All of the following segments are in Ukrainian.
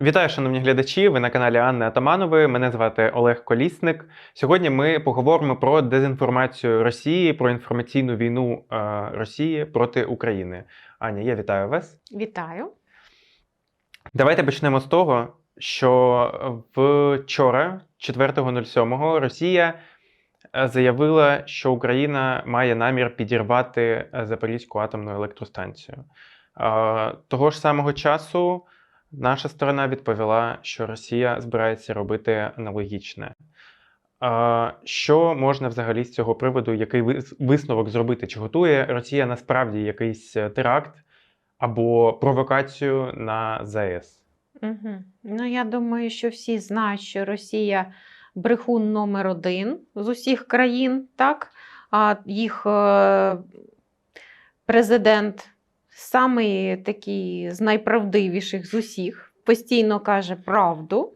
Вітаю, шановні глядачі. Ви на каналі Анни Атаманової. Мене звати Олег Колісник. Сьогодні ми поговоримо про дезінформацію Росії, про інформаційну війну е, Росії проти України. Аня, я вітаю вас. Вітаю. Давайте почнемо з того, що вчора, 4.07, Росія е, заявила, що Україна має намір підірвати е, Запорізьку атомну електростанцію. Е, Того ж самого часу наша сторона відповіла, що Росія збирається робити аналогічне. Що можна взагалі з цього приводу, який висновок зробити? Чи готує Росія насправді якийсь е, теракт або провокацію на ЗАЕС? Угу. Ну, я думаю, що всі знають, що Росія брехун номер один з усіх країн, так? А їх е, президент самий такий з найправдивіших з усіх, постійно каже правду.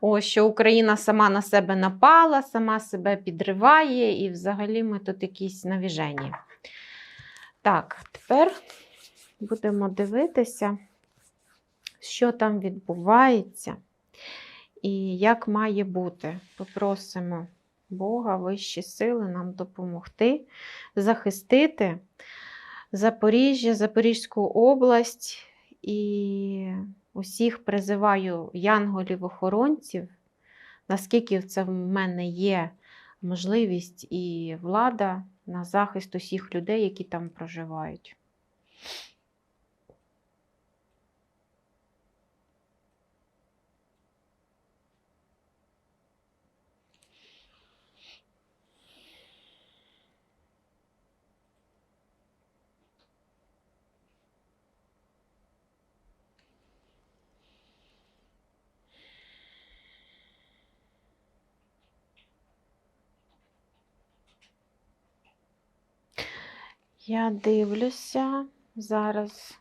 Ось, що Україна сама на себе напала, сама себе підриває, і взагалі ми тут якісь навіжені. Так, тепер будемо дивитися, що там відбувається і як має бути. Попросимо Бога, вищі сили нам допомогти захистити Запоріжжя, Запорізьку область і усіх призиваю янголів-охоронців, наскільки це в мене є можливість і влада на захист усіх людей, які там проживають. Я дивлюся зараз.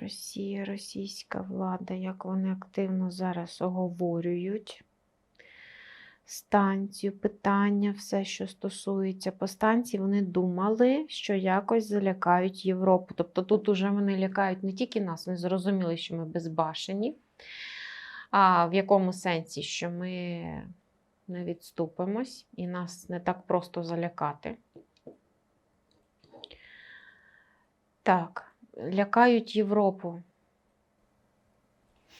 Росія, російська влада, як вони активно зараз оговорюють станцію, питання, все, що стосується по станції, вони думали, що якось залякають Європу. Тобто тут уже вони лякають не тільки нас, вони зрозуміли, що ми безбашені, а в якому сенсі, що ми не відступимось і нас не так просто залякати. Так, лякають Європу.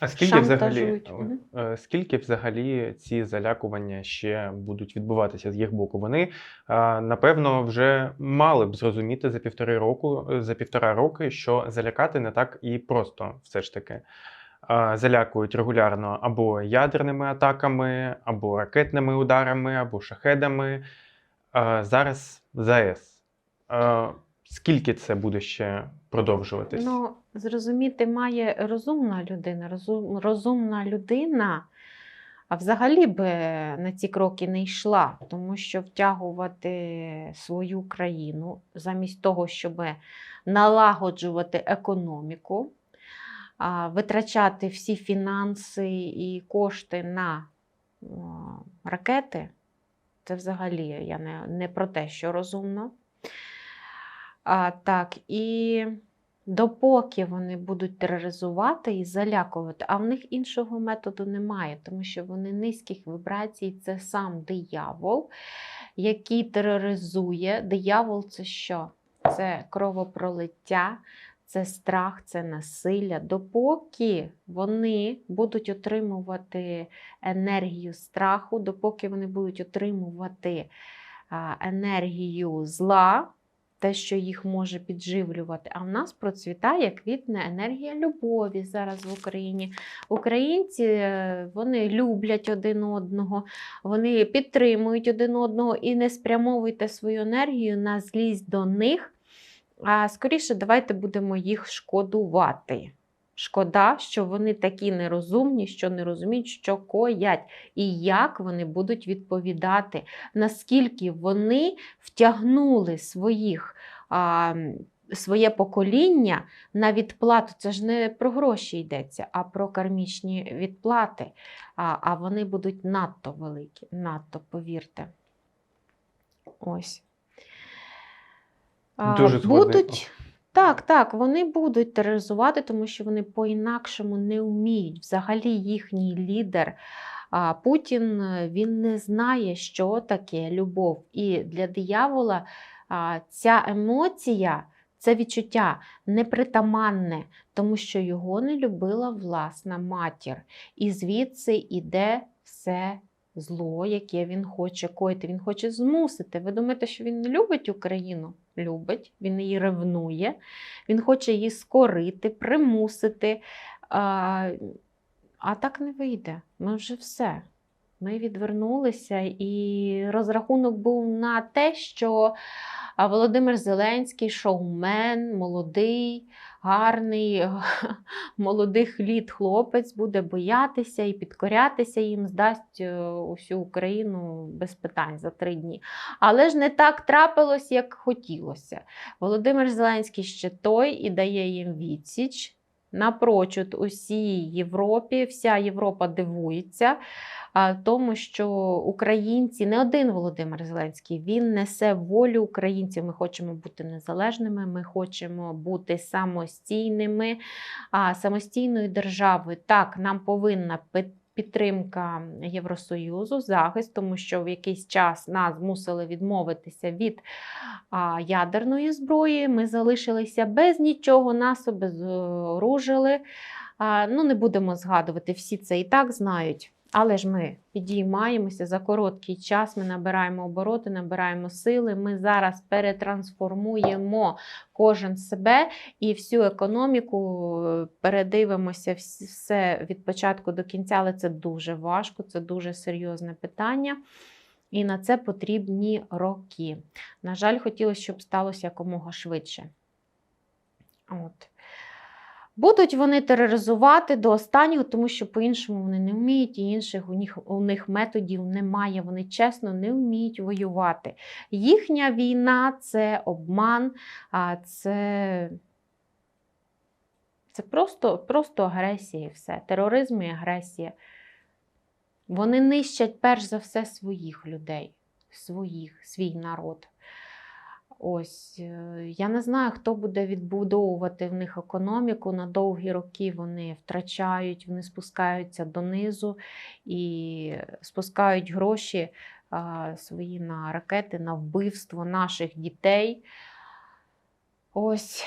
А скільки взагалі, Шантажують. Мгм. е, скільки взагалі ці залякування ще будуть відбуватися з їх боку? Вони е, напевно вже мали б зрозуміти за півтори року, за півтора роки, що залякати не так і просто, все ж таки. Е, Залякують регулярно або ядерними атаками, або ракетними ударами, або шахедами. Е, Зараз ЗАЕС. Е, Скільки це буде ще продовжуватись? Ну, зрозуміти має розумна людина. Розум, розумна людина, а взагалі би на ці кроки не йшла, тому що втягувати свою країну замість того, щоб налагоджувати економіку, витрачати всі фінанси і кошти на ракети, це взагалі я не, не про те, що розумно. А, так, і допоки вони будуть тероризувати і залякувати, а в них іншого методу немає, тому що вони низьких вібрацій це сам диявол, який тероризує. Диявол це що? Це кровопролиття, це страх, це насилля. Допоки вони будуть отримувати енергію страху, допоки вони будуть отримувати енергію зла, те, що їх може підживлювати. А в нас процвітає квітне енергія любові зараз в Україні. Українці е, вони люблять один одного, вони підтримують один одного і не спрямовуйте свою енергію на злість до них. А скоріше, давайте будемо їх шкодувати. Шкода, що вони такі нерозумні, що не розуміють, що коять, і як вони будуть відповідати, наскільки вони втягнули своїх, а, своє покоління на відплату. Це ж не про гроші йдеться, а про кармічні відплати. А, а вони будуть надто великі, надто, повірте. Ось. А, Дуже будуть Так, так, вони будуть тероризувати, тому що вони по-інакшому не вміють. Взагалі їхній лідер Путін е, він не знає, що таке любов. І для диявола ця емоція, це відчуття непритаманне, тому що його не любила власна матір. І звідси іде все зло, яке він хоче коїти. Він хоче змусити. Ви думаєте, що він не любить Україну? Любить, він її ревнує, він хоче її скорити, примусити. А, а так не вийде. Ми вже все. Ми відвернулися, і розрахунок був на те, що а, Володимир Зеленський шоумен, молодий, гарний, молодих літ хлопець буде боятися і підкорятися їм, здасть е, усю Україну без питань за три дні. Але ж не так трапилось, як хотілося. Володимир Зеленський ще той і дає їм відсіч. Напрочуд усій Європі, вся Європа дивується тому, що українці, не один Володимир Зеленський, він несе волю українців. Ми хочемо бути незалежними, ми хочемо бути самостійними, а, самостійною державою. Так, нам повинна пи- підтримка Євросоюзу, захист, тому що в якийсь час нас змусили відмовитися від ядерної зброї. Ми залишилися без нічого, нас обезоружили. Ну, не будемо згадувати, всі це і так знають. Але ж ми підіймаємося за короткий час, ми набираємо обороти, набираємо сили. Ми зараз перетрансформуємо кожен себе і всю економіку, передивимося все від початку до кінця, але це дуже важко, це дуже серйозне питання. І на це потрібні роки. На жаль, хотілося, щоб сталося якомога швидше. От. Будуть вони тероризувати до останнього, тому що по-іншому вони не вміють, і інших у них, у них методів немає. Вони чесно не вміють воювати. Їхня війна це обман, це, це просто, просто агресія і все. Тероризм і агресія. Вони нищать перш за все своїх людей, своїх, свій народ. Ось е, я не знаю, хто буде відбудовувати в них економіку. На довгі роки вони втрачають, вони спускаються донизу і спускають гроші свої на ракети, на вбивство наших дітей. Ось.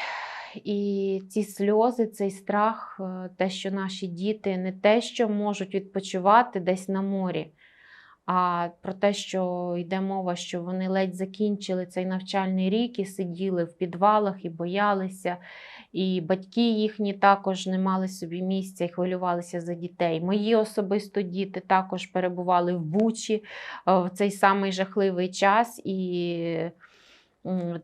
І ці сльози, цей страх, е, те, що наші діти не те, що можуть відпочивати десь на морі, а про те, що йде мова, що вони ледь закінчили цей навчальний рік і сиділи в підвалах і боялися. І батьки їхні також не мали собі місця і хвилювалися за дітей. Мої особисто діти також перебували в Бучі е, в цей самий жахливий час і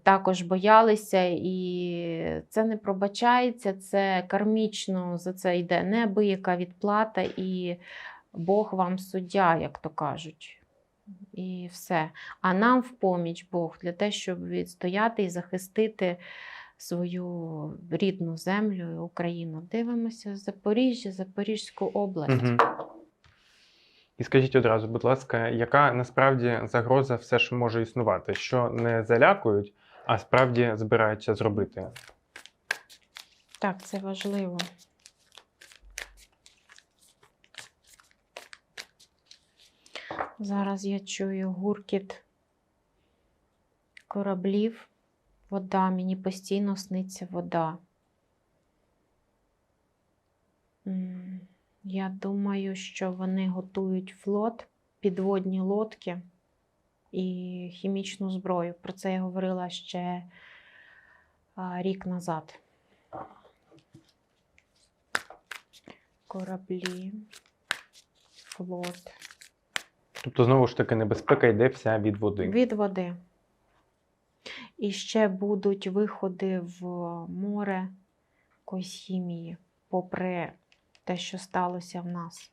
також боялися. І це не пробачається, це кармічно за це йде неабияка відплата. І Бог вам суддя, як то кажуть. І все. А нам в поміч Бог для того, щоб відстояти і захистити свою рідну землю і Україну. Дивимося Запоріжжя, Запорізьку область. Угу. І скажіть одразу, будь ласка, яка насправді загроза все ж може існувати? Що не залякують, а справді збираються зробити? Так, це важливо. Зараз я чую гуркіт кораблів, вода, мені постійно сниться вода. Я думаю, що вони готують флот, підводні лодки і хімічну зброю. Про це я говорила ще рік назад. Кораблі, флот. Тобто, знову ж таки, небезпека йде вся від води. Від води. І ще будуть виходи в море якоїсь хімії, попри те, що сталося в нас.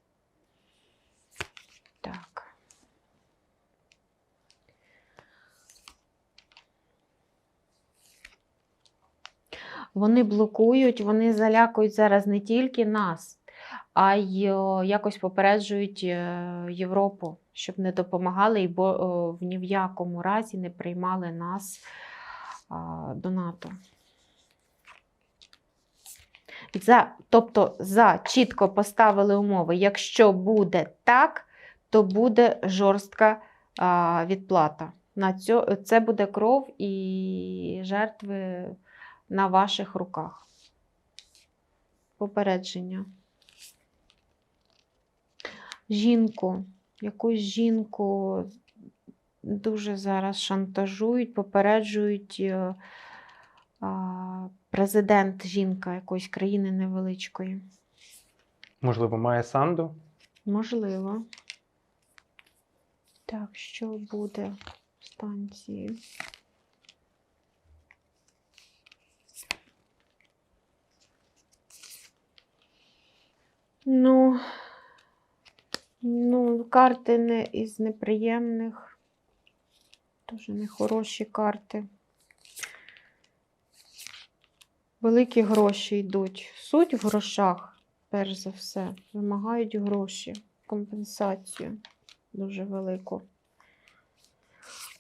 Так. Вони блокують, вони залякують зараз не тільки нас, а й якось попереджують е, Європу, щоб не допомагали і бо ні в якому разі не приймали нас до НАТО. За, тобто за чітко поставили умови. Якщо буде так, то буде жорстка а, відплата. На цьо, це буде кров і жертви на ваших руках. Попередження. Жінку, якусь жінку дуже зараз шантажують, попереджують. е, Президент жінка якоїсь країни невеличкої. Можливо, має санду. Можливо. Так, що буде в станції? Ну, ну, карти не із неприємних. Дуже нехороші карти. Великі гроші йдуть. Суть в грошах, перш за все, вимагають гроші, компенсацію дуже велику.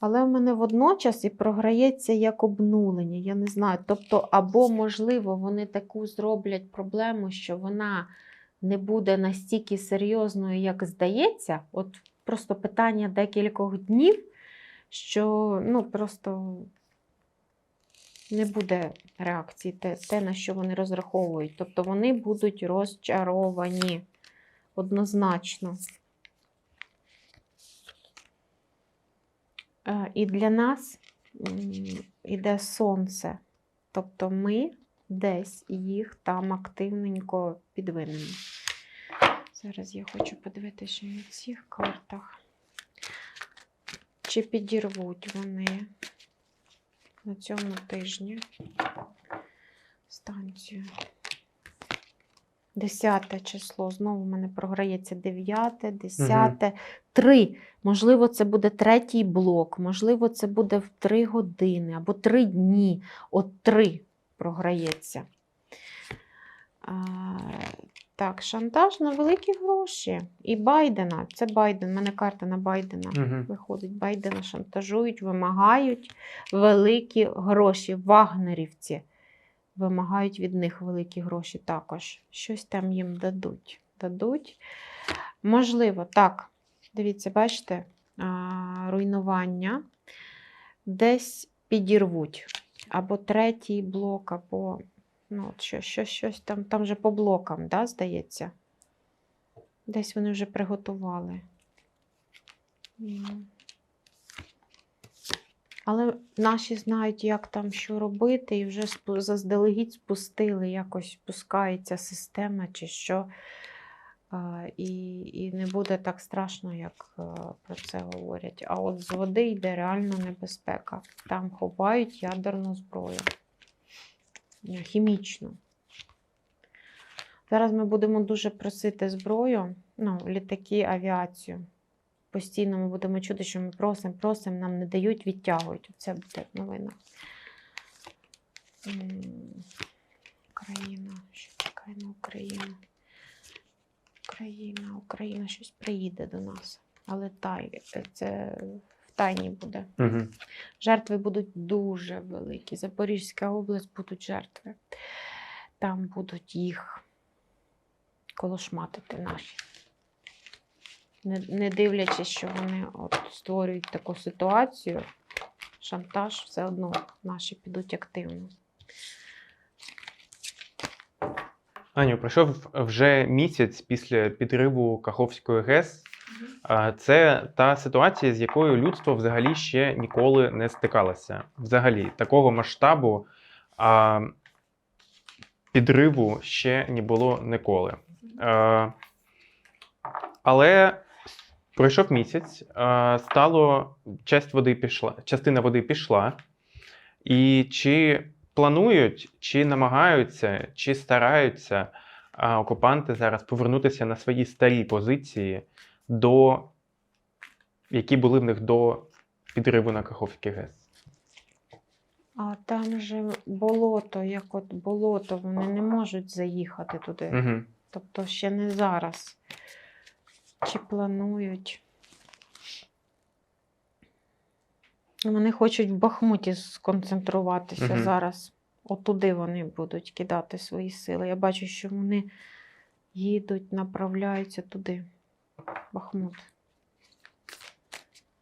Але в мене водночас і програється як обнулення. Я не знаю. Тобто, або, можливо, вони таку зроблять проблему, що вона не буде настільки серйозною, як здається. От просто питання декількох днів, що ну, просто не буде реакції, те, те, на що вони розраховують. Тобто вони будуть розчаровані однозначно. Е, І для нас іде сонце. Тобто ми десь їх там активненько підвинемо. Зараз я хочу подивитися на цих картах. Чи підірвуть вони на цьому тижні станцію. Десяте число. Знову в мене програється дев'яте, десяте, три. Можливо, це буде третій блок, можливо, це буде в три години або три дні. От три програється. А, так, шантаж на великі гроші. І Байдена. Це Байден. У мене карта на Байдена. Угу. Виходить, Байдена шантажують, вимагають великі гроші. Вагнерівці вимагають від них великі гроші також. Щось там їм дадуть. Дадуть. Можливо, так. Дивіться, бачите, руйнування десь підірвуть. Або третій блок, або ну, от що, що, щось там, там вже по блокам, да, здається. Десь вони вже приготували. Але наші знають, як там що робити, і вже заздалегідь спустили, якось спускається система чи що. І, і не буде так страшно, як е, про це говорять. А от з води йде реально небезпека. Там ховають ядерну зброю. Ні, Хімічну. Зараз ми будемо дуже просити зброю, ну, літаки, авіацію. Постійно ми будемо чути, що ми просимо, просимо, нам не дають, відтягують. Це буде новина. Україна. Що чекає на Україну? Україна, Україна щось приїде до нас. Але тай, це в тайні буде. Угу. Жертви будуть дуже великі. Запорізька область будуть жертви. Там будуть їх колошматити наші. Не, не дивлячись, що вони от створюють таку ситуацію, шантаж, все одно наші підуть активно. Аню, пройшов вже місяць після підриву Каховської ГЕС. Це та ситуація, з якою людство взагалі ще ніколи не стикалося. Взагалі, такого масштабу а, підриву ще не було ніколи. А, але пройшов місяць, а, стало часть води пішла, частина води пішла. І чи планують, чи намагаються, чи стараються а, окупанти зараз повернутися на свої старі позиції, до, які були в них до підриву на Каховський ГЕС? А там же болото, як от болото, вони не можуть заїхати туди. Угу. Тобто ще не зараз. Чи планують? Вони хочуть в Бахмуті сконцентруватися Мгм. зараз. Отуди вони будуть кидати свої сили. Я бачу, що вони їдуть, направляються туди. Бахмут.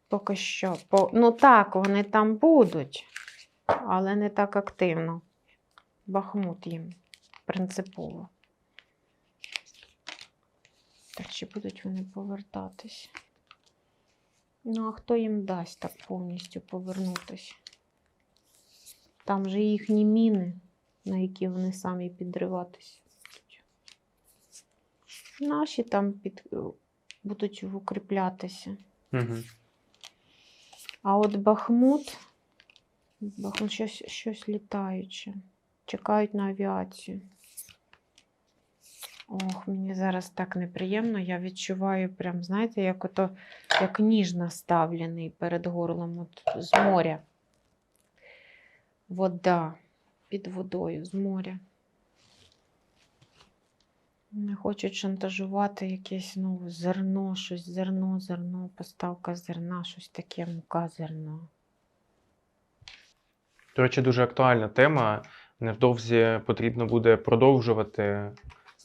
Поки що. По... Ну так, вони там будуть, але не так активно. Бахмут їм принципово. Так чи будуть вони повертатись? Ну, а хто їм дасть так повністю повернутись? Там же їхні міни, на які вони самі підриватися. Наші там під... будуть укріплятися. Угу. А от Бахмут, Бахмут щось, щось літаюче. Чекають на авіацію. Ох, мені зараз так неприємно. Я відчуваю, прям, знаєте, як ото, як ніж наставлений перед горлом от, з моря. Вода під водою з моря. Не хочуть шантажувати якесь ну, зерно, щось зерно, зерно, поставка зерна, щось таке, мука зерно. До речі, дуже актуальна тема. Невдовзі потрібно буде продовжувати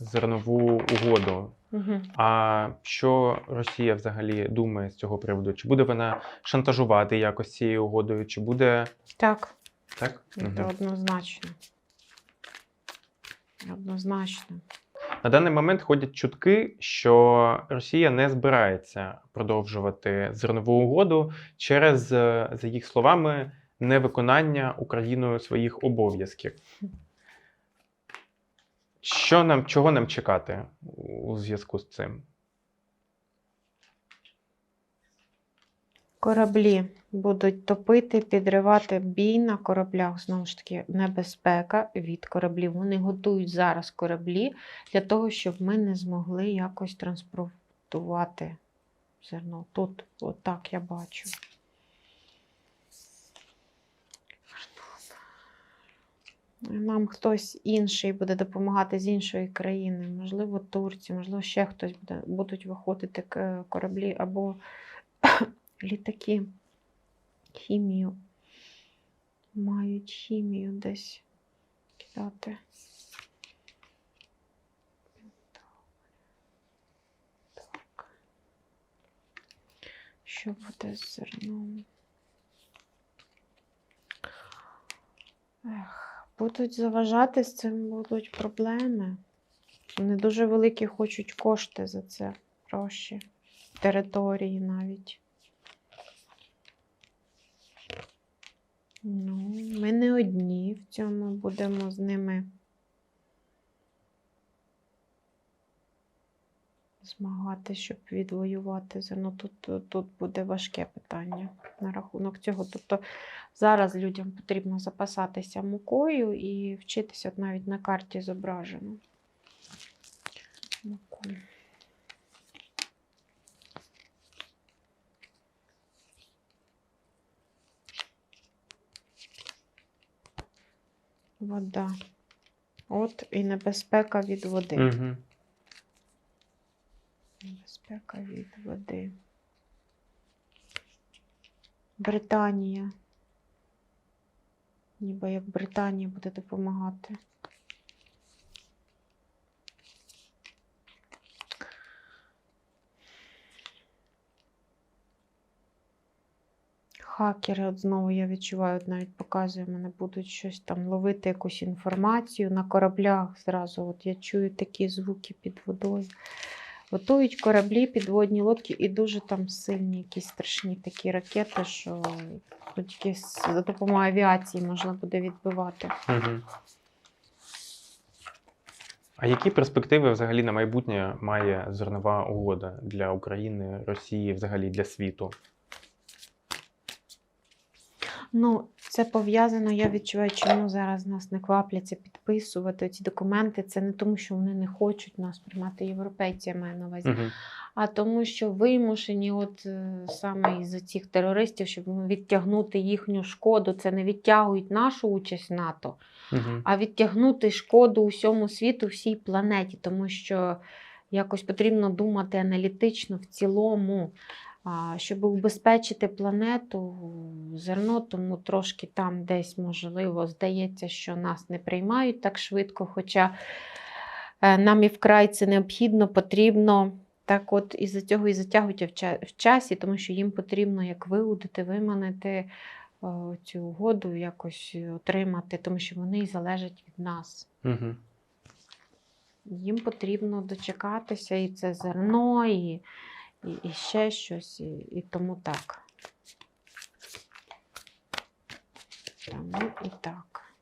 зернову угоду. Угу. А що Росія взагалі думає з цього приводу? Чи буде вона шантажувати якось цією угодою, чи буде Так, так? це Мгм. однозначно. Однозначно. На даний момент ходять чутки, що Росія не збирається продовжувати зернову угоду через, е, за їх словами, невиконання Україною своїх обов'язків. Що нам, чого нам чекати у зв'язку з цим? Кораблі будуть топити, підривати бій на кораблях. Знову ж таки, небезпека від кораблів. Вони готують зараз кораблі для того, щоб ми не змогли якось транспортувати зерно. Тут, отак я бачу. Нам хтось інший буде допомагати з іншої країни, можливо, Турція, можливо, ще хтось буде, будуть виходити кораблі або літаки. Хімію. Мають хімію десь кидати. Так. Що буде з зерном? Ех, будуть заважати з цим будуть проблеми. Вони дуже великі хочуть кошти за це, гроші, території навіть. Ну, ми не одні в цьому будемо з ними змагати, щоб відвоювати зерно. Тут, тут, буде важке питання на рахунок цього. Тобто зараз людям потрібно запасатися мукою і вчитися навіть на карті зображено. Муку. Вода. От і небезпека від води. Угу. Небезпека від води. Британія. Ніби як Британія буде допомагати. Хакери, от знову я відчуваю, навіть показує, мене будуть щось там ловити якусь інформацію на кораблях зразу. От я чую такі звуки під водою. Готують кораблі, підводні лодки і дуже там сильні якісь страшні такі ракети, що тільки за допомогою авіації можна буде відбивати. А які перспективи взагалі на майбутнє має зернова угода для України, Росії, взагалі для світу? Ну, це пов'язано, я відчуваю, чому зараз нас не квапляться підписувати ці документи. Це не тому, що вони не хочуть нас приймати європейці, я маю на увазі, Угу. а тому, що вимушені, от е, саме із цих терористів, щоб відтягнути їхню шкоду, це не відтягують нашу участь в НАТО, Угу. а відтягнути шкоду усьому світу, всій планеті, тому що якось потрібно думати аналітично в цілому. Щоб убезпечити планету, зерно, тому трошки там десь, можливо, здається, що нас не приймають так швидко, хоча е, нам і вкрай це необхідно, потрібно. Так от із-за цього і затягують в часі, тому що їм потрібно як виудити, виманити цю угоду, якось отримати, тому що вони і залежать від нас. Угу. Їм потрібно дочекатися і це зерно, і, і, і ще щось, і, і тому так. Тому і так.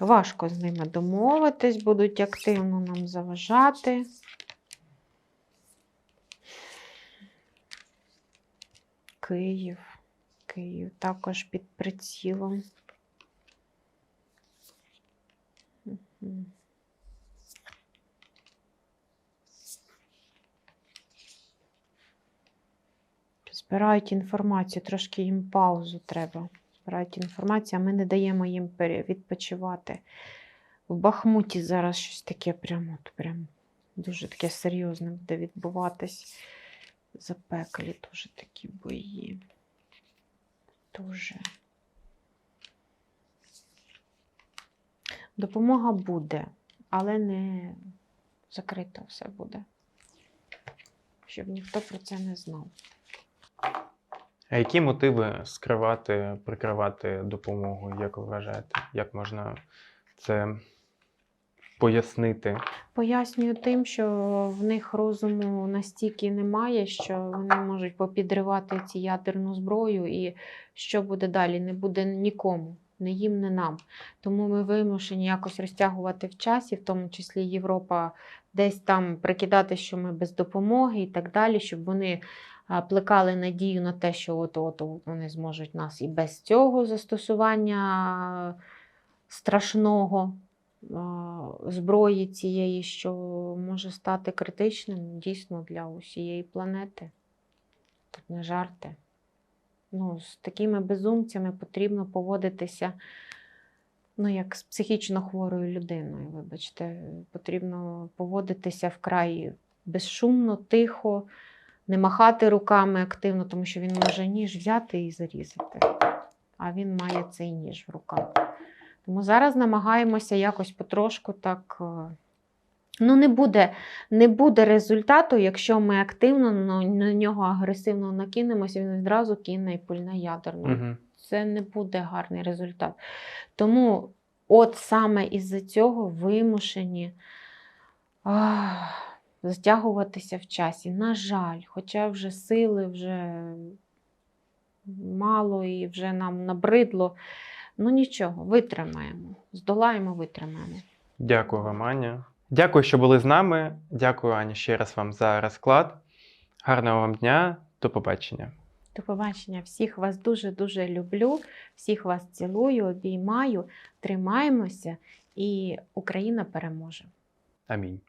Важко з ними домовитись, будуть активно нам заважати. Київ. Київ також під прицілом. Мгм. Збирають інформацію, трошки їм паузу треба. Збирають інформацію, а ми не даємо їм відпочивати. В Бахмуті зараз щось таке прямо, прям дуже таке серйозне буде відбуватись. Запеклі дуже такі бої. Дуже. Допомога буде, але не закрито все буде. Щоб ніхто про це не знав. А які мотиви скривати, прикривати допомогу, як ви вважаєте? Як можна це пояснити? Пояснюю тим, що в них розуму настільки немає, що вони можуть попідривати ці ядерну зброю, і що буде далі, не буде нікому, не їм, не нам. Тому ми вимушені якось розтягувати в часі, в тому числі Європа, десь там прикидати, що ми без допомоги і так далі, щоб вони плекали надію на те, що от от вони зможуть нас і без цього застосування страшного зброї цієї, що може стати критичним дійсно для усієї планети. Тут не жарти. Ну, з такими безумцями потрібно поводитися, ну, як з психічно хворою людиною, вибачте, потрібно поводитися вкрай безшумно, тихо, не махати руками активно, тому що він може ніж взяти і зарізати. А він має цей ніж в руках. Тому зараз намагаємося якось потрошку так. е, Ну, не буде, не буде результату, якщо ми активно на, на нього агресивно накинемося, він відразу кине і пульне ядерно. Угу. Це не буде гарний результат. Тому, от саме із-за цього вимушені ах, затягуватися в часі. На жаль, хоча вже сили вже мало і вже нам набридло. Ну нічого, витримаємо. Здолаємо, витримаємо. Дякую вам, Аня. Дякую, що були з нами. Дякую, Аня, ще раз вам за розклад. Гарного вам дня, до побачення. До побачення. Всіх вас дуже-дуже люблю. Всіх вас цілую, обіймаю. Тримаємося, і Україна переможе. Амінь.